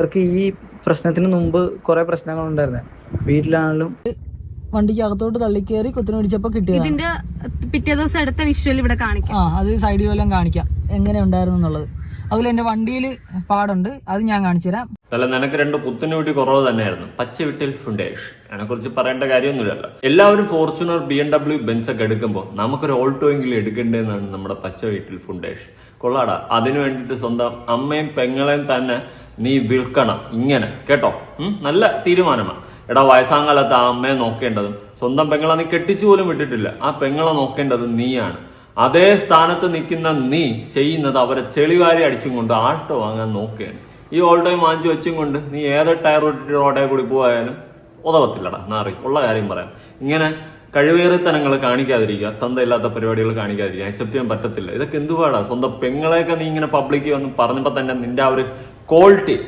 അവർക്ക് ഈ പ്രശ്നത്തിന് മുമ്പ് കുറെ പ്രശ്നങ്ങൾ ഉണ്ടായിരുന്നു. വീട്ടിലാണെങ്കിലും വണ്ടിക്ക് അകത്തോട്ട് തള്ളിക്കേറി കുത്തിനെ പിടിച്ചപ്പോ കിട്ടിയത് ഇതിന്റെ പിറ്റേ ദിവസം എടുത്ത വിഷ്വൽ ഇവിടെ കാണിക്കാം. ആ അത് സൈഡ് വല്ലതും കാണിക്കാം. എങ്ങനെ ഉണ്ടായിരുന്നു എന്നുള്ളത്. അതുപോലെ എന്റെ വണ്ടിയിൽ പാടുണ്ട്. അത് ഞാൻ കാണിച്ചു തരാം അല്ല നിനക്ക് രണ്ട് പുത്തിന് വീട്ടി കുറവ് തന്നെയായിരുന്നു. പച്ച വിട്ടിൽ ഫുണ്ടേഷ് അതിനെ കുറിച്ച് പറയേണ്ട കാര്യമൊന്നുമില്ലല്ലോ. എല്ലാവരും Fortuner B M W Benz ഒക്കെ എടുക്കുമ്പോൾ നമുക്കൊരു ഓൾട്ടോ എങ്കിലും എടുക്കേണ്ടതെന്നാണ് നമ്മുടെ പച്ച വീട്ടിൽ ഫുണ്ടേഷ് കൊള്ളാടാ. അതിനു വേണ്ടിയിട്ട് സ്വന്തം അമ്മയും പെങ്ങളെയും തന്നെ നീ വിൽക്കണം. ഇങ്ങനെ. കേട്ടോ? നല്ല തീരുമാനമാണ്. എടാ വയസ്സാങ്കാലത്ത് ആ അമ്മയെ നോക്കേണ്ടതും സ്വന്തം പെങ്ങളെ നീ കെട്ടിച്ചു പോലും വിട്ടിട്ടില്ല. ആ പെങ്ങളെ നോക്കേണ്ടത് നീയാണ്. അതേ സ്ഥാനത്ത് നിൽക്കുന്ന നീ ചെയ്യുന്നത് അവരെ ചെളിവാരി അടിച്ചും കൊണ്ട് ആൾട്ടോ വാങ്ങാൻ നോക്കുകയാണ് ഈ ഓൾ ടൈം വാങ്ങിച്ചു വെച്ചും കൊണ്ട് നീ ഏത് ടയർ ഇട്ടിട്ട് റോഡേ കൂടി പോയാലും ഉതവത്തില്ലടാ. നാറി ഉള്ള കാര്യം പറയാം. ഇങ്ങനെ കഴിവേറിത്തനങ്ങൾ കാണിക്കാതിരിക്കുക തന്തയില്ലാത്ത പരിപാടികൾ കാണിക്കാതിരിക്കുക അക്സെപ്റ്റ് ചെയ്യാൻ പറ്റത്തില്ല. ഇതൊക്കെ എന്തുപാടാ? സ്വന്തം പെങ്ങളെയൊക്കെ നീ ഇങ്ങനെ പബ്ലിക്ക് വന്ന് പറഞ്ഞപ്പോൾ തന്നെ നിന്റെ ആ ഒരു ക്വാളിറ്റി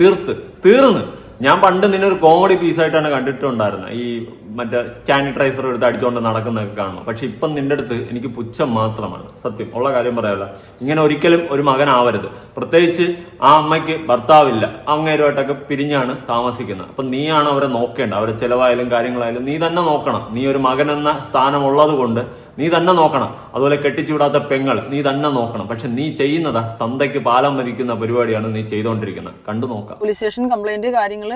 തീർത്ത് തീർന്ന്. ഞാൻ പണ്ട് നിന്നെ ഒരു കോമഡി പീസായിട്ടാണ് കണ്ടിട്ടുണ്ടായിരുന്നത്. ഈ മറ്റേ സാനിറ്റൈസർ എടുത്ത് അടിച്ചുകൊണ്ട് നടക്കുന്നതൊക്കെ കാണണം പക്ഷെ ഇപ്പം നിന്റെ അടുത്ത് എനിക്ക് പുച്ഛം മാത്രമാണ്. സത്യം. ഉള്ള കാര്യം പറയാമല്ല ഇങ്ങനെ ഒരിക്കലും ഒരു മകനാവരുത്. പ്രത്യേകിച്ച് ആ അമ്മയ്ക്ക് ഭർത്താവില്ല. അങ്ങേരുമായിട്ടൊക്കെ പിരിഞ്ഞാണ് താമസിക്കുന്നത്. അപ്പം നീയാണ് അവരെ നോക്കേണ്ടത് അവരെ ചിലവായാലും കാര്യങ്ങളായാലും നീ തന്നെ നോക്കണം. നീ ഒരു മകൻ എന്ന സ്ഥാനമുള്ളത് കൊണ്ട് നീ തന്നെ നോക്കണം. അതുപോലെ കെട്ടിച്ചുവിടാത്ത പെങ്ങൾ നീ തന്നെ നോക്കണം. പക്ഷെ നീ ചെയ്യുന്നതാ. തന്തയ്ക്ക് പാലം വരിക്കുന്ന പരിപാടിയാണ് നീ ചെയ്തുകൊണ്ടിരിക്കുന്നത് കണ്ടു നോക്കാം. പോലീസ് സ്റ്റേഷൻ കംപ്ലൈന്റ് കാര്യങ്ങൾ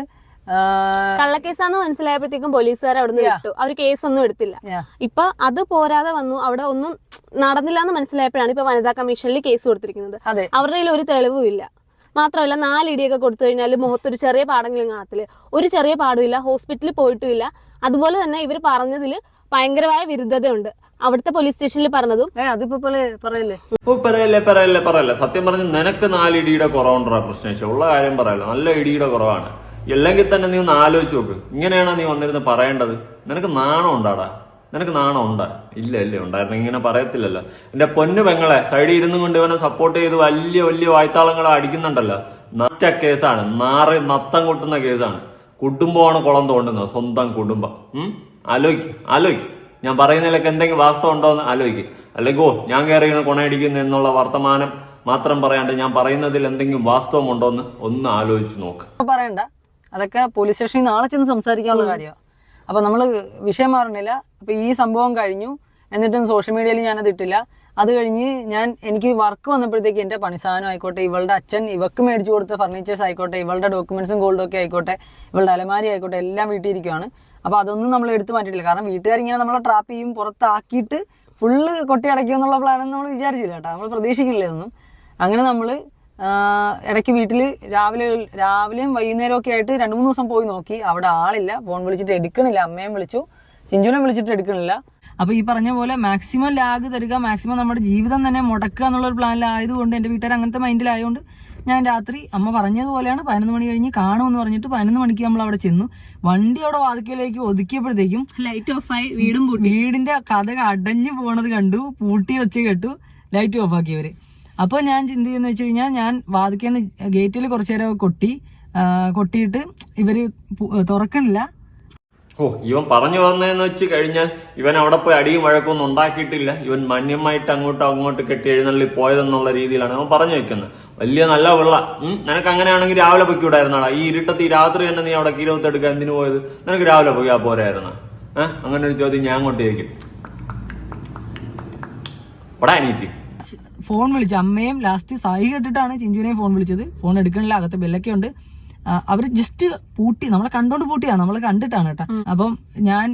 കള്ളക്കേസാന്ന് മനസ്സിലായപ്പോഴത്തേക്കും പോലീസുകാർ അവിടെ നിന്ന്. വിട്ടു. അവർ കേസൊന്നും എടുത്തില്ല. ഇപ്പൊ അത് പോരാതെ വന്നു. അവിടെ ഒന്നും നടന്നില്ല എന്ന് മനസ്സിലായപ്പോഴാണ് ഇപ്പൊ വനിതാ കമ്മീഷനിൽ കേസ് കൊടുത്തിരിക്കുന്നത്. അവരുടെ കയ്യിൽ ഒരു തെളിവും ഇല്ല. മാത്രമല്ല നാലിടിയൊക്കെ കൊടുത്തു കഴിഞ്ഞാൽ മുഖത്തൊരു ചെറിയ പാടെങ്കിലും കാണത്തില്ല? ഒരു ചെറിയ പാടുമില്ല ഹോസ്പിറ്റലിൽ പോയിട്ടുമില്ല അതുപോലെ തന്നെ ഇവർ പറഞ്ഞതിൽ ഭയങ്കരമായ വിരുദ്ധതയുണ്ട്. അവിടുത്തെ പോലീസ് സ്റ്റേഷനിൽ പറഞ്ഞതും അതിപ്പോ പറയല്ലേ? ഓ പറയല്ലേ പറയല്ലേ പറയല്ലേ. സത്യം പറഞ്ഞ് നിനക്ക് നാല് ഇടിയുടെ കുറവുണ്ടാ പ്രശ്നം ഉള്ള കാര്യം പറയല്ലോ. നല്ല ഇടിയുടെ കുറവാണ്. അല്ലെങ്കിൽ തന്നെ നീ ഒന്ന് ആലോചിച്ച് നോക്ക്. ഇങ്ങനെയാണോ നീ വന്നിരുന്ന് പറയേണ്ടത്? നിനക്ക് നാണം ഉണ്ടാടാ. നിനക്ക് നാണം ഉണ്ടാ. ഇല്ല ഇല്ല ഉണ്ടായിരുന്നു. ഇങ്ങനെ പറയത്തില്ലല്ലോ. എന്റെ പൊന്നു പെങ്ങളെ സൈഡിൽ ഇരുന്നും കൊണ്ട് ഇവനെ സപ്പോർട്ട് ചെയ്ത് വലിയ വലിയ വായ്ത്താളങ്ങളെ അടിക്കുന്നുണ്ടല്ലോ. നറ്റ കേസാണ്. നാറ് നത്തം കൊട്ടുന്ന കേസാണ്. കുടുംബമാണ് കുളം തോണ്ടുന്നത്. സ്വന്തം കുടുംബം. ഉം? ആലോചിക്ക് ആലോചിക്ക് ഞാൻ പറയുന്നതിലൊക്കെ എന്തെങ്കിലും വാസ്തവം ഉണ്ടോ എന്ന് ആലോചിക്കും അല്ലെങ്കിൽ ഓ ഞാൻ കയറി കുണയടിക്കുന്നു കൊണയടിക്കുന്നു എന്നുള്ള വർത്തമാനം മാത്രം പറയാണ്ട് ഞാൻ പറയുന്നതിൽ എന്തെങ്കിലും വാസ്തവം ഉണ്ടോ എന്ന് ഒന്ന് ആലോചിച്ച് നോക്ക്. പറയണ്ട. അതൊക്കെ പോലീസ് സ്റ്റേഷനിൽ നാളെ ചെന്ന് സംസാരിക്കാനുള്ള കാര്യമാണ് അപ്പൊ നമ്മൾ വിഷയം മാറണില്ല. അപ്പൊ ഈ സംഭവം കഴിഞ്ഞു. എന്നിട്ടും സോഷ്യൽ മീഡിയയിൽ ഞാനത് ഇട്ടില്ല. അത് കഴിഞ്ഞ് ഞാൻ എനിക്ക് വർക്ക് വന്നപ്പോഴത്തേക്ക് എന്റെ പണിസാധനം ആയിക്കോട്ടെ ഇവളുടെ അച്ഛൻ ഇവക്ക് മേടിച്ചു കൊടുത്ത ഫർണിച്ചേഴ്സ് ആയിക്കോട്ടെ ഇവളുടെ ഡോക്യുമെന്റ്സും ഗോൾഡും ഒക്കെ ആയിക്കോട്ടെ ഇവളുടെ അലമാരി ആയിക്കോട്ടെ എല്ലാം വീട്ടിൽ ഇരിക്കുകയാണ് അപ്പോൾ അതൊന്നും നമ്മൾ എടുത്തു മാറ്റിയിട്ടില്ല. കാരണം വീട്ടുകാരിങ്ങനെ നമ്മളെ ട്രാപ്പ് ചെയ്യും പുറത്താക്കിയിട്ട് ഫുള്ള് കൊട്ടി അടയ്ക്കും എന്നുള്ള പ്ലാനൊന്നും നമ്മൾ വിചാരിച്ചില്ല കേട്ടോ. നമ്മൾ പ്രതീക്ഷിക്കില്ല ഇതൊന്നും. അങ്ങനെ നമ്മൾ ഇടയ്ക്ക് വീട്ടിൽ രാവിലെ രാവിലെയും വൈകുന്നേരവും ഒക്കെ ആയിട്ട് രണ്ട് മൂന്ന് ദിവസം പോയി നോക്കി. അവിടെ ആളില്ല. ഫോൺ വിളിച്ചിട്ട് എടുക്കണില്ല. അമ്മയും വിളിച്ചു. ചിഞ്ചുനെ വിളിച്ചിട്ട് എടുക്കണില്ല. അപ്പൊ ഈ പറഞ്ഞ പോലെ മാക്സിമം ലാഗ് തരിക മാക്സിമം നമ്മുടെ ജീവിതം തന്നെ മുടക്കുക എന്നുള്ള ഒരു പ്ലാനിലായതുകൊണ്ട് എന്റെ വീട്ടുകാർ അങ്ങനത്തെ മൈൻഡിലായതുകൊണ്ട് ഞാൻ രാത്രി അമ്മ പറഞ്ഞതുപോലെയാണ് പതിനൊന്ന് മണി കഴിഞ്ഞ് കാണുമെന്ന് പറഞ്ഞിട്ട് പതിനൊന്ന് മണിക്ക് നമ്മൾ അവിടെ ചെന്നു. വണ്ടി അവിടെ വാതിക്കലേക്ക് ഒതുക്കിയപ്പോഴത്തേക്കും ലൈറ്റ് ഓഫ് ആയി വീടും വീടിന്റെ കഥ അടഞ്ഞു പോണത് കണ്ടു പൂട്ടി വെച്ച് കേട്ടു ലൈറ്റ് ഓഫ് ആക്കിയവര് അപ്പൊ ഞാൻ ചിന്തി എന്ന് വെച്ച് കഴിഞ്ഞാൽ ഞാൻ വാതിക്കുന്ന ഗേറ്റിൽ കുറച്ചു നേരം കൊട്ടി കൊട്ടിയിട്ട് ഇവർ തുറക്കണില്ല. ഓ ഇവൻ പറഞ്ഞു വന്നതെന്ന് വെച്ച് കഴിഞ്ഞാൽ ഇവൻ അവിടെ പോയി അടിയും വഴക്കൊന്നും ഉണ്ടാക്കിയിട്ടില്ല. ഇവൻ മാന്യമായിട്ട് അങ്ങോട്ടും അങ്ങോട്ട് കെട്ടി എഴുന്നള്ളി പോയതെന്നുള്ള രീതിയിലാണ് അവൻ പറഞ്ഞു വെക്കുന്നത്. വലിയ നല്ല വെള്ള. നിനക്ക് അങ്ങനെയാണെങ്കിൽ രാവിലെ പൊയ്ക്കൂടായിരുന്നാടാ ഈ ഇരുട്ടത്ത് രാത്രി തന്നെ നീ അവിടെ കീരവത്തെടുക്കാൻ എന്തിനു പോയത്? നിനക്ക് രാവിലെ പോയാ പോരായിരുന്ന? ഏഹ് അങ്ങനെ ഒരു ചോദ്യം ഞാൻ അങ്ങോട്ട് ചോദിക്കും ഇവിടെ ഫോൺ വിളിച്ച. അമ്മയും ലാസ്റ്റ് സായി കേട്ടിട്ടാണ് ചിഞ്ചുവിനെയും ഫോൺ വിളിച്ചത്. ഫോൺ എടുക്കണില്ല അകത്ത് ബെല്ലൊക്കെ ഉണ്ട്. ആ, അവർ ജസ്റ്റ് പൂട്ടി നമ്മളെ കണ്ടോണ്ട് പൂട്ടിയാണ് നമ്മളെ കണ്ടിട്ടാണ് കേട്ടോ. അപ്പം ഞാൻ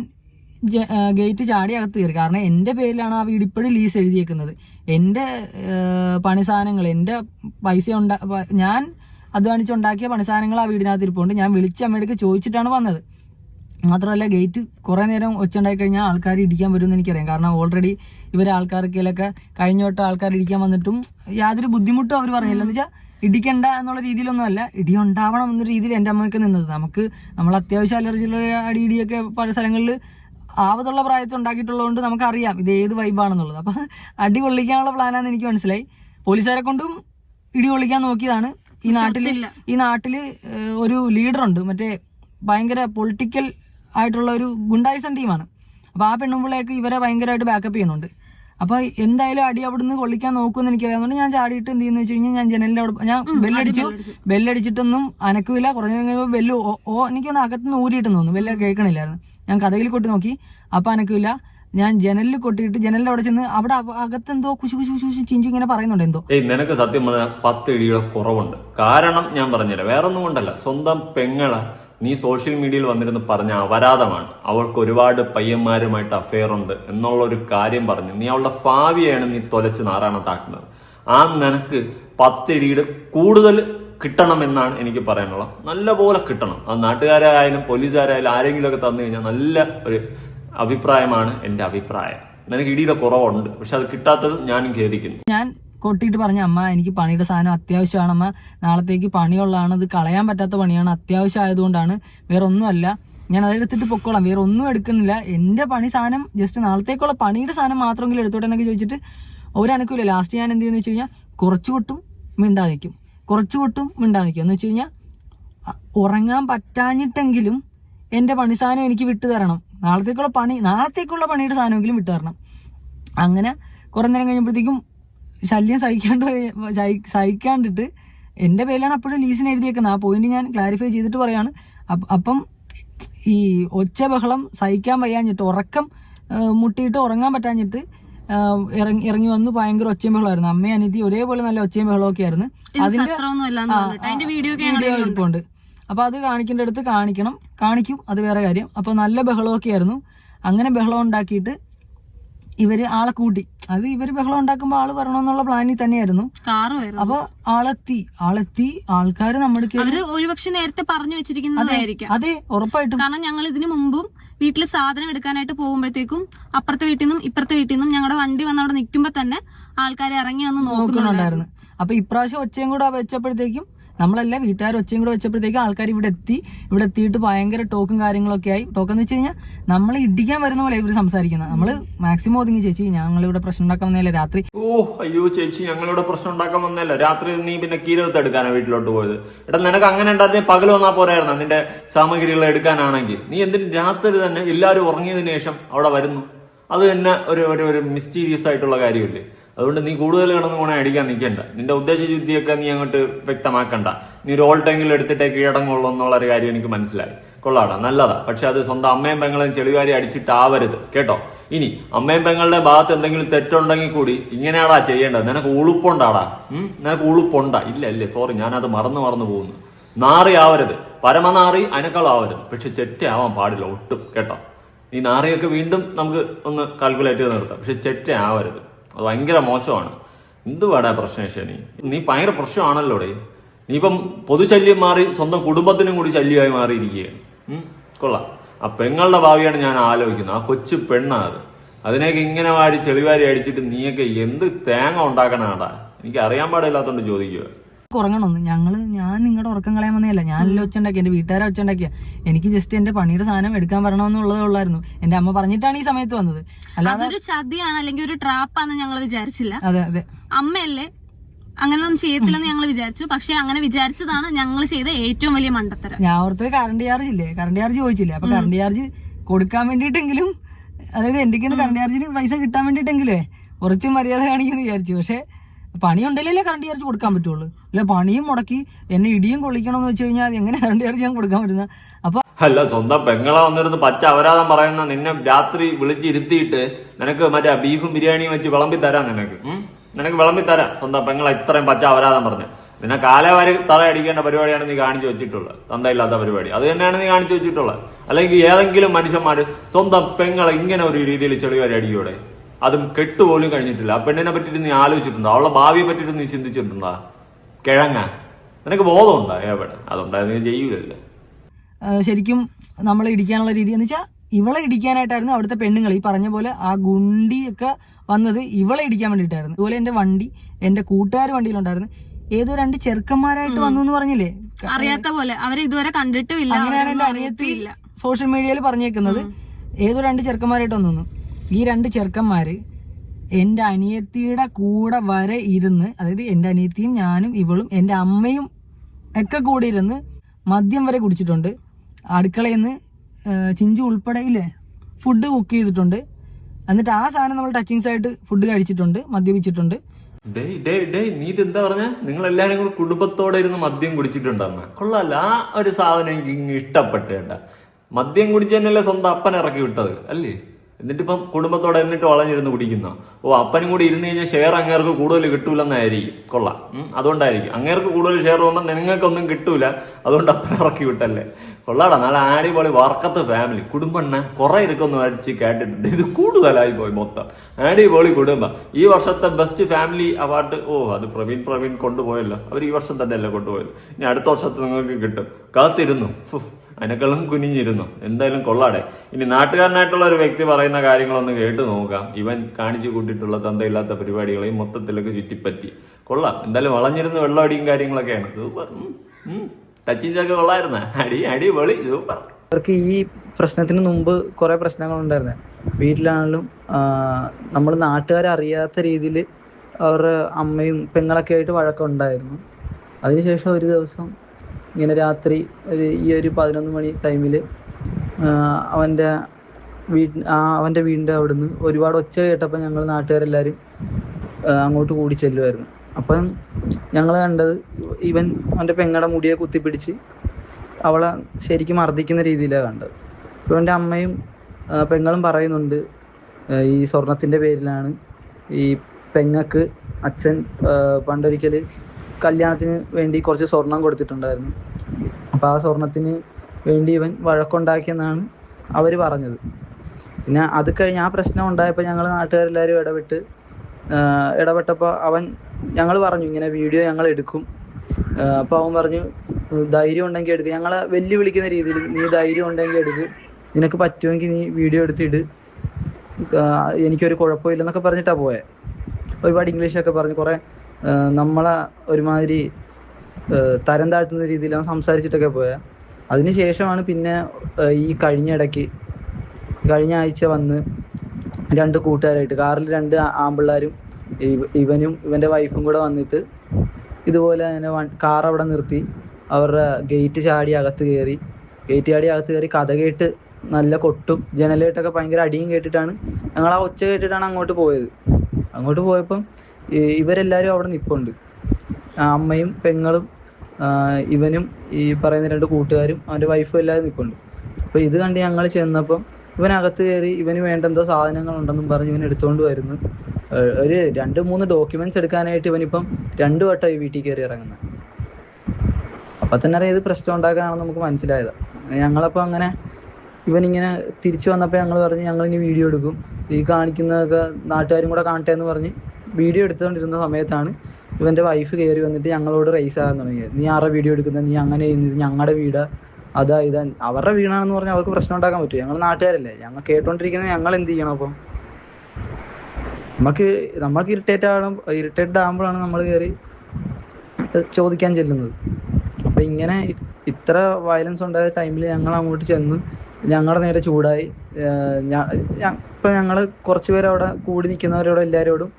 ഗേറ്റ് ചാടി അകത്ത് കയറി. കാരണം എന്റെ പേരിലാണ് ആ വീട് ഇപ്പോഴും ലീസ് എഴുതിയേക്കുന്നത്. എന്റെ ആ, പണി സാധനങ്ങൾ എന്റെ പൈസ ഉണ്ടാ ഞാൻ അധ്വാനിച്ചുണ്ടാക്കിയ പണി സാധനങ്ങൾ ആ വീടിനകത്ത് ഇരിപ്പുണ്ട്. ഞാൻ വിളിച്ച അമ്മയുടെ ചോദിച്ചിട്ടാണ് വന്നത്. മാത്രമല്ല ഗേറ്റ് കുറെ നേരം ഒച്ചുണ്ടായി കഴിഞ്ഞാൽ ആൾക്കാർ ഇടിക്കാൻ വരുമെന്ന് എനിക്കറിയാം. കാരണം ഓൾറെഡി ഇവരെ ആൾക്കാർക്കിലൊക്കെ കഴിഞ്ഞ വട്ടം ആൾക്കാർ ഇടിക്കാൻ വന്നിട്ടും യാതൊരു ബുദ്ധിമുട്ടും അവർ പറഞ്ഞില്ല. എന്ന് വെച്ചാൽ ഇടിക്കണ്ട എന്നുള്ള രീതിയിലൊന്നും അല്ല ഇടി ഉണ്ടാവണം എന്ന രീതിയിൽ എന്റെ അമ്മയ്ക്ക് നിന്നത്. നമുക്ക് നമ്മൾ അത്യാവശ്യം അലർജിയുള്ള അടി ഇടിയൊക്കെ പല സ്ഥലങ്ങളിൽ ആവതുള്ള പ്രായത്തിൽ ഉണ്ടാക്കിയിട്ടുള്ളതുകൊണ്ട് നമുക്കറിയാം ഇത് ഏത് വൈബാണെന്നുള്ളത് അപ്പം അടി കൊള്ളിക്കാനുള്ള പ്ലാനാന്ന് എനിക്ക് മനസ്സിലായി. പോലീസുകാരെ കൊണ്ടും ഇടി കൊള്ളിക്കാൻ നോക്കിയതാണ്. ഈ നാട്ടിൽ ഈ നാട്ടിൽ ഒരു ലീഡർ ഉണ്ട്. മറ്റേ ഭയങ്കര പൊളിറ്റിക്കൽ ആയിട്ടുള്ള ഒരു ഗുണ്ടായിസം ടീമാണ്. അപ്പൊ ആ പെണ്ണുമ്പിളേക്ക് ഇവരെ ഭയങ്കരമായിട്ട് ബാക്കപ്പ് ചെയ്യുന്നുണ്ട്. അപ്പൊ എന്തായാലും അടി അവിടുന്ന് കൊള്ളിക്കാൻ നോക്കുമെന്ന് എനിക്കറിയാവുന്നതുകൊണ്ട് ഞാൻ ചാടിയിട്ട് എന്ത് ചെയ്യുന്ന വെച്ച് കഴിഞ്ഞാൽ ഞാൻ ജനലിന്റെ അവിടെ ഞാൻ ബെല്ലടിച്ചു. ബെല്ലടിച്ചിട്ടൊന്നും അനക്കില്ല കുറഞ്ഞ കഴിയുമ്പോൾ ബെല്ല് ഓ എനിക്കൊന്ന് അകത്തുനിന്ന് ഊരിയിട്ട് തോന്നുന്നു. ബെല്ല് കേൾക്കണില്ലായിരുന്നു. ഞാൻ കഥയിൽ കൊട്ടി നോക്കി. അപ്പൊ അനക്കില്ല ഞാൻ ജനലിൽ കൊട്ടിയിട്ട് ജനലിന്റെ അവിടെ ചെന്ന് അവിടെ അകത്ത് എന്തോ കുശു കുശു കുശു കുശു ചിഞ്ചു ഇങ്ങനെ പറയുന്നുണ്ട് എന്തോ. ഏയ് നിനക്ക് സത്യം പറഞ്ഞാൽ പത്ത് ഇടിയുടെ കുറവുണ്ട്. കാരണം ഞാൻ പറഞ്ഞുതരാം. വേറെ ഒന്നും കൊണ്ടല്ല. സ്വന്തം പെങ്ങളെ. നീ സോഷ്യൽ മീഡിയയിൽ വന്നിരുന്ന് പറഞ്ഞ അപരാധമാണ്. അവൾക്ക് ഒരുപാട് പയ്യന്മാരുമായിട്ട് അഫെയർ ഉണ്ട് എന്നുള്ള ഒരു കാര്യം പറഞ്ഞു നീ അവളുടെ ഭാവിയാണ് നീ തൊലച്ച് നാറാണത്താക്കുന്നത് ആ നിനക്ക് പത്തിടിയുടെ കൂടുതൽ കിട്ടണം എന്നാണ് എനിക്ക് പറയാനുള്ളത്. നല്ല പോലെ കിട്ടണം. അത് നാട്ടുകാരായാലും പോലീസുകാരായാലും ആരെങ്കിലും ഒക്കെ തന്നു കഴിഞ്ഞാൽ നല്ല ഒരു അഭിപ്രായമാണ് എന്റെ അഭിപ്രായം. നിനക്ക് ഇടിയുടെ കുറവുണ്ട്. പക്ഷെ അത് കിട്ടാത്തത് ഞാനും ഖേദിക്കുന്നു. ഞാൻ കൊട്ടിയിട്ട് പറഞ്ഞ അമ്മ എനിക്ക് പണിയുടെ സാധനം അത്യാവശ്യമാണ് അമ്മ. നാളത്തേക്ക് പണിയുള്ളതാണ്. അത് കളയാൻ പറ്റാത്ത പണിയാണ്. അത്യാവശ്യം ആയതുകൊണ്ടാണ് വേറെ ഒന്നുമല്ല ഞാൻ അതെടുത്തിട്ട് പൊക്കോളാം. വേറെ ഒന്നും എടുക്കുന്നില്ല. എന്റെ പണി സാധനം ജസ്റ്റ് നാളത്തേക്കുള്ള പണിയുടെ സാധനം മാത്രമെങ്കിലും എടുത്തോട്ടെ എന്നൊക്കെ ചോദിച്ചിട്ട് ഒരനക്കൂല. ലാസ്റ്റ് ഞാൻ എന്ത് ചെയ്യുന്ന വെച്ച് കഴിഞ്ഞാൽ കുറച്ചു കൊട്ടും മിണ്ടാതിരിക്കും. കുറച്ചു കൊട്ടും മിണ്ടാതിരിക്കും. എന്ന് വെച്ച് കഴിഞ്ഞാൽ ഉറങ്ങാൻ പറ്റാഞ്ഞിട്ടെങ്കിലും എന്റെ പണി സാധനം എനിക്ക് വിട്ടു തരണം. നാളത്തേക്കുള്ള പണി നാളത്തേക്കുള്ള പണിയുടെ സാധനമെങ്കിലും വിട്ടു തരണം. അങ്ങനെ കുറെ നേരം കഴിഞ്ഞപ്പോഴത്തേക്കും ശല്യം സഹിക്കാണ്ട് സഹിക്കാണ്ടിട്ട് എന്റെ പേരിലാണ് അപ്പോഴും ലീസിന് എഴുതിയേക്കുന്നത്. ആ പോയിന്റ് ഞാൻ ക്ലാരിഫൈ ചെയ്തിട്ട് പറയാണ്. അപ്പം ഈ ഒച്ച ബഹളം സഹിക്കാൻ വയ്യാഞ്ഞിട്ട് ഉറക്കം മുട്ടിയിട്ട് ഉറങ്ങാൻ പറ്റാഞ്ഞിട്ട് ഇറങ്ങി ഇറങ്ങി വന്ന് ഭയങ്കര ഒച്ചയും ബഹളമായിരുന്നു. അമ്മയും അനിയത്തി ഒരേപോലെ നല്ല ഒച്ചയും ബഹളമൊക്കെ ആയിരുന്നു. അതിന്റെ വീഡിയോ എടുപ്പുണ്ട് അപ്പൊ അത് കാണിക്കേണ്ട അടുത്ത് കാണിക്കണം. കാണിക്കും. അത് വേറെ കാര്യം. അപ്പൊ നല്ല ബഹളമൊക്കെ ആയിരുന്നു. അങ്ങനെ ബഹളം ഉണ്ടാക്കിയിട്ട് ഇവർ ആളെ കൂട്ടി. അത് ഇവർ ബഹളം ഉണ്ടാക്കുമ്പോ ആൾ വരണമെന്നുള്ള പ്ലാനിൽ തന്നെയായിരുന്നു. അപ്പൊ ആളെത്തി. ആളെത്തി. ആൾക്കാര് നമ്മുടെ അവർ ഒരുപക്ഷെ നേരത്തെ പറഞ്ഞു വെച്ചിരിക്കുന്നതായിരിക്കും. അതെ ഉറപ്പായിട്ടും. കാരണം ഞങ്ങൾ ഇതിനു മുമ്പും വീട്ടിൽ സാധനം എടുക്കാനായിട്ട് പോകുമ്പോഴത്തേക്കും അപ്പുറത്തെ വീട്ടിൽ നിന്നും ഇപ്പുറത്തെ വീട്ടിൽ നിന്നും ഞങ്ങളുടെ വണ്ടി വന്ന് അവിടെ നിൽക്കുമ്പോ തന്നെ ആൾക്കാർ ഇറങ്ങി വന്ന് നോക്കുന്നുണ്ടായിരുന്നു. അപ്പൊ ഇപ്രാവശ്യം ഒച്ചയും കൂടെ വെച്ചപ്പോഴത്തേക്കും നമ്മളല്ല വീട്ടുകാർ ഒച്ചയും കൂടെ വെച്ചപ്പോഴത്തേക്കും ആൾക്കാർ ഇവിടെ എത്തി. ഇവിടെ എത്തിയിട്ട് ഭയങ്കര ടോക്കും കാര്യങ്ങളൊക്കെ ആയി. ടോക്ക് എന്ന് വെച്ച് കഴിഞ്ഞാൽ നമ്മൾ ഇടിക്കാൻ വരുന്ന പോലെ ഇവർ സംസാരിക്കുന്നത് നമ്മൾ മാക്സിമം ഒതുങ്ങി ചേച്ചി ഞങ്ങൾ ഇവിടെ പ്രശ്നം ഉണ്ടാക്കാൻ വന്നല്ലേ രാത്രി? ഓ അയ്യോ ചേച്ചി ഞങ്ങളിവിടെ പ്രശ്നം ഉണ്ടാക്കാൻ വന്നല്ലോ രാത്രി നീ പിന്നെ കീരത്ത് എടുക്കാനാ വീട്ടിലോട്ട് പോയത്. എടാ നിനക്ക് അങ്ങനെ ഉണ്ടായിരുന്നെ പകൽ വന്നാൽ പോരായിരുന്നു നിന്റെ സാമഗ്രികൾ എടുക്കാനാണെങ്കിൽ? നീ എന്തിന് രാത്രി തന്നെ എല്ലാവരും ഉറങ്ങിയതിനു ശേഷം അവിടെ വരുന്നു? അത് തന്നെ ഒരു ഒരു മിസ്റ്റീരിയസ് ആയിട്ടുള്ള കാര്യമല്ലേ? അതുകൊണ്ട് നീ കൂടുതൽ കിടന്ന് പോണേ അടിക്കാൻ നിൽക്കണ്ട. നിന്റെ ഉദ്ദേശ ശുദ്ധിയൊക്കെ നീ അങ്ങോട്ട് വ്യക്തമാക്കണ്ട. നീ ഒരു ഓൾ ടൈമിൽ എടുത്തിട്ടേ കീഴടങ്ങുള്ളൂ എന്നുള്ള ഒരു കാര്യം എനിക്ക് മനസ്സിലായി. കൊള്ളാടാ നല്ലതാ. പക്ഷെ അത് സ്വന്തം അമ്മയും പെങ്ങളെയും ചെളിവാരി അടിച്ചിട്ടാവരുത്. കേട്ടോ? ഇനി അമ്മയും പെങ്ങളുടെ ഭാഗത്ത് എന്തെങ്കിലും തെറ്റുണ്ടെങ്കിൽ കൂടി ഇങ്ങനെയാടാ ചെയ്യേണ്ടത്. നിനക്ക് ഉളുപ്പുണ്ടാടാ. നിനക്ക് ഉളുപ്പുണ്ടാ. ഇല്ല ഇല്ലേ സോറി ഞാനത് മറന്നു മറന്നു പോകുന്നു. നാറി ആവരുത്. പരമനാറി അതിനേക്കാളാവരുത് പക്ഷെ ചെറ്റയാവാൻ പാടില്ല ഒട്ടും. കേട്ടോ? ഈ നാറിയൊക്കെ വീണ്ടും നമുക്ക് ഒന്ന് കാൽക്കുലേറ്റ് ചെയ്ത് നിർത്താം. പക്ഷെ ചെറ്റ ആവരുത് അത് ഭയങ്കര മോശമാണ്. എന്തുവാടാ പ്രശ്നം ശനി നീ ഭയങ്കര പ്രശ്നമാണല്ലോ ഡേ നീ ഇപ്പം പൊതുശല്യം മാറി സ്വന്തം കുടുംബത്തിനും കൂടി ശല്യമായി മാറിയിരിക്കുകയാണ്. കൊള്ളാം. ആ പെങ്ങളുടെ ഭാവിയാണ് ഞാൻ ആലോചിക്കുന്നത്. ആ കൊച്ചു പെണ്ണാ അത്. അതിനെയൊക്കെ ഇങ്ങനെ വാരി ചെളിവാരി അടിച്ചിട്ട് നീയൊക്കെ എന്ത് തേങ്ങ ഉണ്ടാക്കണാടാ? എനിക്ക് അറിയാൻ പാടില്ലാത്തോണ്ട് ചോദിക്കുക ഉറങ്ങണമെന്ന് ഞങ്ങൾ ഞാൻ നിങ്ങളുടെ ഉറക്കം കളയാൻ വന്നതല്ല. ഞാനല്ലോ ഒച്ച ഉണ്ടാക്കി എന്റെ വീട്ടുകാരെ ഒച്ച ഉണ്ടാക്കിയ എനിക്ക് ജസ്റ്റ് എന്റെ പണിയുടെ സാധനം എടുക്കാൻ വരണമെന്നുള്ളതേ ഉള്ളായിരുന്നു. എന്റെ അമ്മ പറഞ്ഞിട്ടാണ് ഈ സമയത്ത് വന്നത്. അല്ലാതെ ഒരു ചതിയാണ് അല്ലെങ്കിൽ ഒരു ട്രാപ്പാന്ന് ഞങ്ങൾ വിചാരിച്ചില്ല. അതെ അതെ. അമ്മയല്ലേ? അങ്ങനൊന്നും ചെയ്യത്തില്ലെന്ന് ഞങ്ങൾ വിചാരിച്ചു. പക്ഷെ അങ്ങനെ വിചാരിച്ചതാണ് ഞങ്ങൾ ചെയ്ത ഏറ്റവും വലിയ മണ്ടത്തരം. ഞാൻ ഓർത്തത് കറണ്ട് ചാർജ് ഇല്ലേ? കറണ്ട് ചാർജ് ചോദിച്ചില്ലേ? അപ്പൊ കറണ്ട് ചാർജ് കൊടുക്കാൻ വേണ്ടിട്ടെങ്കിലും അതായത് എന്റെ കറണ്ട് ചാർജിന് പൈസ കിട്ടാൻ വേണ്ടിയിട്ടെങ്കിലേ കുറച്ച് മര്യാദ കാണിക്കുന്നു വിചാരിച്ചു. പക്ഷെ പണി ഉണ്ടല്ലേ കറണ്ട് ചാർജ് കൊടുക്കാൻ പറ്റുള്ളൂ. അല്ലെ പണിയും മുടക്കി എന്നെ ഇടിയും കൊള്ളിക്കണം എന്ന് വെച്ച് കഴിഞ്ഞാൽ എങ്ങനെ കറണ്ട് ചാർജ് ഞാൻ കൊടുക്കാൻ പറ്റുന്ന? അപ്പൊ അല്ല സ്വന്തം പെങ്ങളെ വന്നിരുന്ന് പച്ച അപരാധം പറയുന്ന നിന്നെ രാത്രി വിളിച്ചിരുത്തിയിട്ട് നിനക്ക് മറ്റേ ബീഫും ബിരിയാണിയും വെച്ച് വിളമ്പി തരാം നിനക്ക്? നിനക്ക് വിളമ്പി തരാം. സ്വന്തം പെങ്ങളെ ഇത്രയും പച്ച അപരാധം പറഞ്ഞു. പിന്നെ കാലേ വരെ അടിക്കേണ്ട പരിപാടിയാണ് നീ കാണിച്ചു വെച്ചിട്ടുള്ളത്. തന്തയില്ലാത്ത പരിപാടി. അത് തന്നെയാണ് നീ കാണിച്ചു വെച്ചിട്ടുള്ളത്. അല്ലെങ്കിൽ ഏതെങ്കിലും മനുഷ്യന്മാര് സ്വന്തം പെങ്ങളെ ഇങ്ങനെ ഒരു രീതിയിൽ ചെളിവാരി അടിക്കൂടെ? അതും കെട്ടുപോലും കഴിഞ്ഞിട്ടില്ല. ആ പെണ്ണിനെ പറ്റിയിട്ട് നീ ആലോചിച്ചിട്ടുണ്ടോ? അവളുടെ ഭാവിയെ പറ്റിയിട്ട് നീ ചിന്തിച്ചിട്ടുണ്ടോ? കിഴങ്ങ. നിനക്ക് ബോധമുണ്ടോ എവിടെ? അതുണ്ടായിരുന്നു നീ ചെയ്യൂലല്ലേ. ശരിക്കും നമ്മളെ ഇടിക്കാനുള്ള രീതി എന്ന് വെച്ചാൽ ഇവളെ ഇടിക്കാനായിട്ടായിരുന്നു അവിടുത്തെ പെണ്ണുങ്ങൾ. ഈ പറഞ്ഞ പോലെ ആ ഗുണ്ടിയൊക്കെ വന്നത് ഇവളെ ഇടിക്കാൻ വേണ്ടിയിട്ടായിരുന്നു. അതുപോലെ എന്റെ വണ്ടി എന്റെ കൂട്ടുകാർ വണ്ടിയിലുണ്ടായിരുന്നു. ഏതോ രണ്ട് ചെറുക്കന്മാരായിട്ട് വന്നു എന്ന് പറഞ്ഞില്ലേ? അറിയാത്ത പോലെ. അവരെ ഇതുവരെ കണ്ടിട്ടുമില്ല. അങ്ങനെയാണ് എന്റെ അറിയത്തില്ല. അനിയത്തി സോഷ്യൽ മീഡിയയിൽ പറഞ്ഞേക്കുന്നത്. ഏതോ രണ്ട് ചെറുക്കന്മാരായിട്ട് വന്നു ഈ രണ്ട് ചെറുക്കന്മാര് എന്റെ അനിയത്തിയുടെ കൂടെ വരെ ഇരുന്ന് അതായത് എന്റെ അനിയത്തിയും ഞാനും ഇവളും എന്റെ അമ്മയും ഒക്കെ കൂടെ ഇരുന്ന് മദ്യം വരെ കുടിച്ചിട്ടുണ്ട്. അടുക്കളയിൽ നിന്ന് ചിഞ്ചു ഉൾപ്പെടെ ഇല്ലേ ഫുഡ് കുക്ക് ചെയ്തിട്ടുണ്ട്. എന്നിട്ട് ആ സാധനം നമ്മൾ ടച്ചിങ്സ് ആയിട്ട് ഫുഡ് കഴിച്ചിട്ടുണ്ട് മദ്യപിച്ചിട്ടുണ്ട്. ഡേയ് ഡേയ് ഡേയ് നീ എന്താ പറഞ്ഞ? നിങ്ങൾ എല്ലാരും കൂടെ കുടുംബത്തോടെ ഇരുന്ന് മദ്യം കുടിച്ചിട്ടുണ്ടെന്ന് കൊള്ളാല്ല ആ ഒരു സാധനം എനിക്ക് ഇഷ്ടപ്പെട്ടേണ്ട. മദ്യം കുടിച്ചതന്നെയല്ലേ സ്വന്തം അപ്പൻ ഇറക്കി വിട്ടത് അല്ലേ? എന്നിട്ടിപ്പം കുടുംബത്തോടെ എന്നിട്ട് വളഞ്ഞിരുന്ന് കുടിക്കുന്ന? ഓ അപ്പനും കൂടി ഇരുന്ന് കഴിഞ്ഞാൽ ഷെയർ അങ്ങേർക്ക് കൂടുതൽ കിട്ടൂലെന്നായിരിക്കും. കൊള്ളാം. അതുകൊണ്ടായിരിക്കും. അങ്ങേർക്ക് കൂടുതൽ ഷെയർ പോകുമ്പോൾ നിങ്ങൾക്കൊന്നും കിട്ടൂല. അതുകൊണ്ട് അപ്പൻ ഇറക്കി വിട്ടല്ലേ? കൊള്ളാടാ നല്ല അടിപൊളി വർക്കത്ത് ഫാമിലി കുടുംബണ്ണ കുറെ ഇരിക്കുന്നു അടിച്ച് കേട്ടിട്ടുണ്ട്. ഇത് കൂടുതലായി പോയി മൊത്തം. അടിപൊളി കുടുംബം. ഈ വർഷത്തെ ബെസ്റ്റ് ഫാമിലി അവാർഡ് ഓ അത് പ്രവീൺ പ്രവീൺ കൊണ്ടുപോയല്ലോ. അവർ ഈ വർഷം തന്നെ അല്ലേ കൊണ്ടുപോയത്. ഇനി അടുത്ത വർഷത്തെ നിങ്ങൾക്ക് കിട്ടും. കാത്തിരുന്നു. അനക്കളും കുനിഞ്ഞിരുന്നു. എന്തായാലും കൊള്ളാടെ. ഇനി നാട്ടുകാരനായിട്ടുള്ള ഒരു വ്യക്തി പറയുന്ന കാര്യങ്ങളൊന്ന് കേട്ട് നോക്കാം. ഇവൻ കാണിച്ചു കൂട്ടിയിട്ടുള്ള തന്തയില്ലാത്ത പരിപാടികളെയും മൊത്തത്തിലൊക്കെ ചുറ്റിപ്പറ്റി. കൊള്ളാം. എന്തായാലും വളഞ്ഞിരുന്ന് വെള്ളമടിയും കാര്യങ്ങളൊക്കെയാണ്. സൂപ്പർ ടച്ചിഞ്ചൊക്കെ കൊള്ളായിരുന്ന. അടി അടി അടിപൊളി സൂപ്പർ അവർക്ക് ഈ പ്രശ്നത്തിന് മുമ്പ് കുറെ പ്രശ്നങ്ങൾ ഉണ്ടായിരുന്നെ വീട്ടിലാണെങ്കിലും നമ്മൾ നാട്ടുകാരെ അറിയാത്ത രീതിയിൽ അവരുടെ അമ്മയും പെങ്ങളൊക്കെ ആയിട്ട് വഴക്കമുണ്ടായിരുന്നു അതിനുശേഷം ഒരു ദിവസം ഇങ്ങനെ രാത്രി ഒരു ഈ ഒരു പതിനൊന്ന് മണി ടൈമിൽ അവന്റെ വീട് ആ അവന്റെ വീടിന്റെ അവിടുന്ന് ഒരുപാട് ഒച്ച കേട്ടപ്പോൾ ഞങ്ങൾ നാട്ടുകാരെല്ലാവരും അങ്ങോട്ട് കൂടി ചെല്ലുമായിരുന്നു. അപ്പം ഞങ്ങൾ കണ്ടത് ഇവൻ അവന്റെ പെങ്ങടെ മുടിയെ കുത്തിപ്പിടിച്ച് അവളെ ശരിക്കും മർദ്ദിക്കുന്ന രീതിയിലാണ് കണ്ടത്. എന്റെ അമ്മയും പെങ്ങളും പറയുന്നുണ്ട് ഈ സ്വർണത്തിന്റെ പേരിലാണ് ഈ പെങ്ങക്ക് അച്ഛൻ പണ്ടൊരിക്കൽ കല്യാണത്തിന് വേണ്ടി കുറച്ച് സ്വർണം കൊടുത്തിട്ടുണ്ടായിരുന്നു. അപ്പോൾ ആ സ്വർണത്തിന് വേണ്ടി ഇവൻ വഴക്കുണ്ടാക്കിയെന്നാണ് അവർ പറഞ്ഞത്. പിന്നെ അത് കഴിഞ്ഞ് ആ പ്രശ്നം ഉണ്ടായപ്പോൾ ഞങ്ങൾ നാട്ടുകാരെല്ലാവരും ഇടപെട്ട് ഇടപെട്ടപ്പോൾ അവൻ ഞങ്ങൾ പറഞ്ഞു ഇങ്ങനെ വീഡിയോ ഞങ്ങൾ എടുക്കും. അപ്പോൾ അവൻ പറഞ്ഞു ധൈര്യം ഉണ്ടെങ്കിൽ എടുക്കുക ഞങ്ങളെ വെല്ലുവിളിക്കുന്ന രീതിയിൽ നീ ധൈര്യം ഉണ്ടെങ്കിൽ എടുക്ക്. നിനക്ക് പറ്റുമെങ്കിൽ നീ വീഡിയോ എടുത്തിട് എനിക്കൊരു കുഴപ്പമില്ലെന്നൊക്കെ പറഞ്ഞിട്ടാ പോയെ. ഒരുപാട് ഇംഗ്ലീഷൊക്കെ പറഞ്ഞ് കുറേ നമ്മളെ ഒരുമാതിരി തരം താഴ്ത്തുന്ന രീതിയിൽ അവൻ സംസാരിച്ചിട്ടൊക്കെ പോയെ. അതിനുശേഷമാണ് പിന്നെ ഈ കഴിഞ്ഞ ഇടയ്ക്ക് കഴിഞ്ഞ ആഴ്ച വന്ന് രണ്ട് കൂട്ടുകാരായിട്ട് കാറിൽ രണ്ട് ആമ്പിള്ളാരും ഇവനും ഇവന്റെ വൈഫും കൂടെ വന്നിട്ട് ഇതുപോലെ തന്നെ കാർ അവിടെ നിർത്തി. അവരുടെ ഗേറ്റ് ചാടി അകത്ത് കയറി. ഗേറ്റ് ചാടി അകത്ത് കയറി കഥ കേട്ട് നല്ല കൊട്ടും. ജനലേട്ടൊക്കെ ഭയങ്കര അടിയും കേട്ടിട്ടാണ് ഞങ്ങൾ ആ ഒച്ച കേട്ടിട്ടാണ് അങ്ങോട്ട് പോയത്. അങ്ങോട്ട് പോയപ്പം ഇവരെല്ലാവരും അവിടെ നിപ്പുണ്ട്. അമ്മയും പെങ്ങളും ഇവനും ഈ പറയുന്ന രണ്ട് കൂട്ടുകാരും അവന്റെ വൈഫും എല്ലാവരും നിൽപ്പുണ്ട് അപ്പോൾ ഇത് കണ്ട് ഞങ്ങൾ ചെന്നപ്പം അകത്ത് കയറി ഇവന് വേണ്ട എന്തോ സാധനങ്ങൾ ഉണ്ടെന്നും പറഞ്ഞ് ഇവൻ എടുത്തുകൊണ്ട് വരുന്നു. ഒരു രണ്ട് മൂന്ന് ഡോക്യുമെന്റ്സ് എടുക്കാനായിട്ട് ഇവനിപ്പം രണ്ടു വട്ടമായി വീട്ടിൽ കയറി ഇറങ്ങുന്നത് അപ്പൊ തന്നെ അറിയാം ഇത് പ്രശ്നം ഉണ്ടാക്കാനാണെന്ന് നമുക്ക് മനസ്സിലായത്. ഞങ്ങളപ്പോ അങ്ങനെ ഇവനിങ്ങനെ തിരിച്ചു വന്നപ്പോൾ ഞങ്ങൾ പറഞ്ഞു ഞങ്ങൾ ഇനി വീഡിയോ എടുക്കും. ഈ കാണിക്കുന്നതൊക്കെ നാട്ടുകാരും കൂടെ കാണട്ടെ എന്ന് പറഞ്ഞ് വീഡിയോ എടുത്തുകൊണ്ടിരുന്ന സമയത്താണ് ഇവന്റെ വൈഫ് കയറി വന്നിട്ട് ഞങ്ങളോട് റേസ് ആകാൻ തുടങ്ങിയത്. നീ ആരുടെ വീഡിയോ എടുക്കുന്നത് നീ അങ്ങനെ ചെയ്യുന്നത് ഞങ്ങളുടെ വീടാ. അതാ ഇതാ. അവരുടെ വീടാണെന്ന് പറഞ്ഞാൽ അവർക്ക് പ്രശ്നം ഉണ്ടാക്കാൻ പറ്റും. ഞങ്ങൾ നാട്ടുകാരല്ലേ. ഞങ്ങൾ കേട്ടോണ്ടിരിക്കുന്നത് ഞങ്ങൾ എന്ത് ചെയ്യണം അപ്പം? നമുക്ക് നമ്മൾക്ക് ഇറിറ്റേറ്റ് ആകണം ഇറിറ്റേറ്റഡ് ആകുമ്പോഴാണ് നമ്മൾ കയറി ചോദിക്കാൻ ചെല്ലുന്നത്. അപ്പൊ ഇങ്ങനെ ഇത്ര വയലൻസ് ഉണ്ടായ ടൈമിൽ ഞങ്ങൾ അങ്ങോട്ട് ചെന്ന് ഞങ്ങളുടെ നേരെ ചൂടായി. ഇപ്പൊ ഞങ്ങൾ കുറച്ച് പേര് അവിടെ കൂടി നിൽക്കുന്നവരോട് എല്ലാവരോടും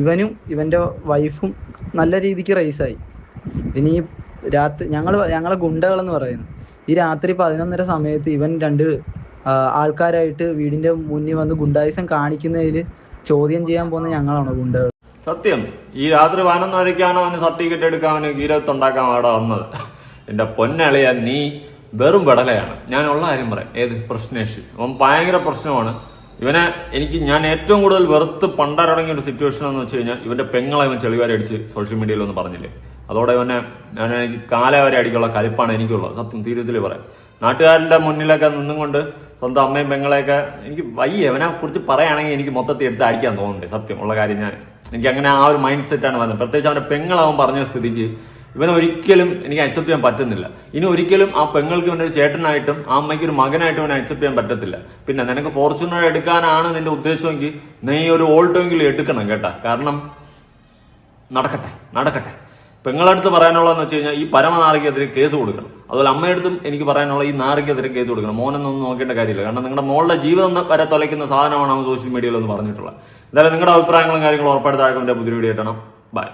ഇവനും ഇവന്റെ വൈഫും നല്ല രീതിക്ക് റൈസായി ഇനി രാത്രി ഞങ്ങൾ ഞങ്ങളെ ഗുണ്ടകളെന്ന് പറയുന്നു. ഈ രാത്രി പതിനൊന്നര സമയത്ത് ഇവൻ രണ്ട് ആൾക്കാരായിട്ട് വീടിന്റെ മുന്നിൽ വന്ന് ഗുണ്ടായിസം കാണിക്കുന്നതിൽ ചോദ്യം ചെയ്യാൻ പോകുന്ന ഞങ്ങളാണ് ഗുണ്ടകൾ. സത്യം. ഈ രാത്രി പതിനൊന്നരയ്ക്കാണ് അവന് സർട്ടിഫിക്കറ്റ് എടുക്കാൻ അവന് ഗീരത്തുണ്ടാക്കാൻ അവിടെ വന്നത്. എന്റെ പൊന്നളിയ നീ വെറും വിടലയാണ്. ഞാൻ ഉള്ള കാര്യം പറയാം. ഏത്? പ്രശ്നേഷ്. അവൻ ഭയങ്കര പ്രശ്നമാണ്. ഇവനെ എനിക്ക് ഞാൻ ഏറ്റവും കൂടുതൽ വെറുത്ത് പണ്ടരടങ്ങിയ ഒരു സിറ്റുവേഷൻ എന്ന് വെച്ച് കഴിഞ്ഞാൽ ഇവന്റെ പെങ്ങളെ ഇവൻ ചെളിവാരി അടിച്ച് സോഷ്യൽ മീഡിയയിൽ ഒന്ന് പറഞ്ഞില്ലേ? അതോടെ ഇവനെ ഞാൻ എനിക്ക് കാലവരെ അടിക്കുള്ള കലിപ്പാണ് എനിക്കുള്ളത്. സത്യം തീരത്തിൽ പറയാം. നാട്ടുകാരുടെ മുന്നിലൊക്കെ നിന്നുകൊണ്ട് സ്വന്തം അമ്മയും പെങ്ങളെയൊക്കെ എനിക്ക് വയ്യ. അവനെ കുറിച്ച് പറയുകയാണെങ്കിൽ എനിക്ക് മൊത്തത്തിൽ എടുത്ത് അടിക്കാൻ തോന്നുന്നുണ്ട്. സത്യം ഉള്ള കാര്യം ഞാൻ. എനിക്ക് അങ്ങനെ ആ ഒരു മൈൻഡ് സെറ്റാണ് വന്നത്. പ്രത്യേകിച്ച് അവന്റെ പെങ്ങളവൻ പറഞ്ഞ സ്ഥിതിക്ക് ഇവനൊരിക്കലും എനിക്ക് അക്സെപ്റ്റ് ചെയ്യാൻ പറ്റുന്നില്ല. ഇനി ഒരിക്കലും ആ പെങ്ങൾക്ക് ഇവന്റെ ഒരു ചേട്ടനായിട്ടും ആ അമ്മയ്ക്ക് ഒരു മകനായിട്ടും ഇവനെ അക്സെപ്റ്റ് ചെയ്യാൻ പറ്റത്തില്ല. പിന്നെ നിനക്ക് ഫോർച്യൂണർ എടുക്കാനാണ് നിന്റെ ഉദ്ദേശമെങ്കിൽ നീ ഒരു ഓൾട്ടെങ്കിലും എടുക്കണം കേട്ടാ. കാരണം നടക്കട്ടെ നടക്കട്ടെ. പെങ്ങളടുത്ത് പറയാനുള്ളതെന്ന് വെച്ച് കഴിഞ്ഞാൽ ഈ പരമനാറിക്കെതിരെ കേസ് കൊടുക്കണം. അതുപോലെ അമ്മയടുത്തും എനിക്ക് പറയാനുള്ള ഈ നാറിക്കെതിരെ കേസ് കൊടുക്കണം. മോനൊന്നും നോക്കേണ്ട കാര്യമില്ല. കാരണം നിങ്ങളുടെ മോളുടെ ജീവിതം വരെ തൊലയ്ക്കുന്ന സാധനമാണ് സോഷ്യൽ മീഡിയയിൽ ഒന്ന് പറഞ്ഞിട്ടുള്ളത്. എന്തായാലും നിങ്ങളുടെ അഭിപ്രായങ്ങളും കാര്യങ്ങളും ഉറപ്പായിട്ട് താഴെ പുതിയ വീഡിയോ കിട്ടണം ബൈ